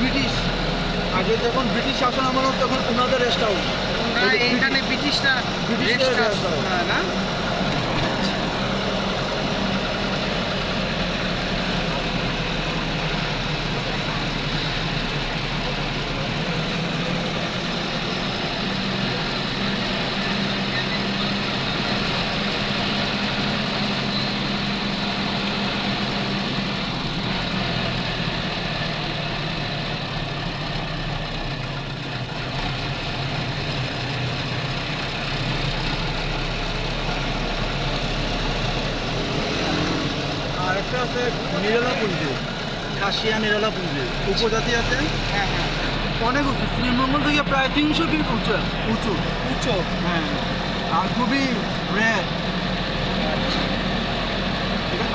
British. আগে যখন British শাসন আমল তখন ওনাদের রেস্ট হাউস না এখানে ব্রিটিশরা rest house, না, আছে নিরালা পুঞ্জি খাসিয়া নিরালা পুঞ্জি। উপজাতি আছে? হ্যাঁ হ্যাঁ। অনেক উঁচু শ্রীমঙ্গল থেকে প্রায় তিনশো ফিট উঁচু উঁচু। উঁচু? হ্যাঁ। আর খুবই রেড এটা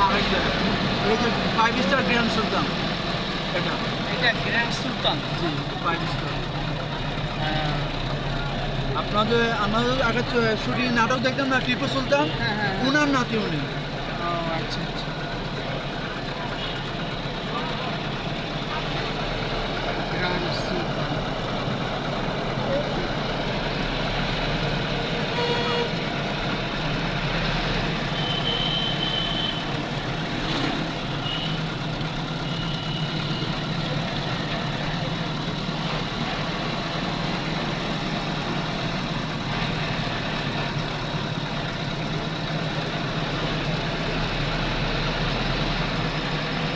ফাইভ স্টার গ্র্যান্ড সুলতান এটা। এটা গ্র্যান্ড সুলতান জি ফাইভ স্টার হ্যাঁ। আপনাদের আমাদের আগে শুটিং নাটক দেখতাম না টিপু সুলতান? উনার নাতি উনি। আচ্ছা আচ্ছা।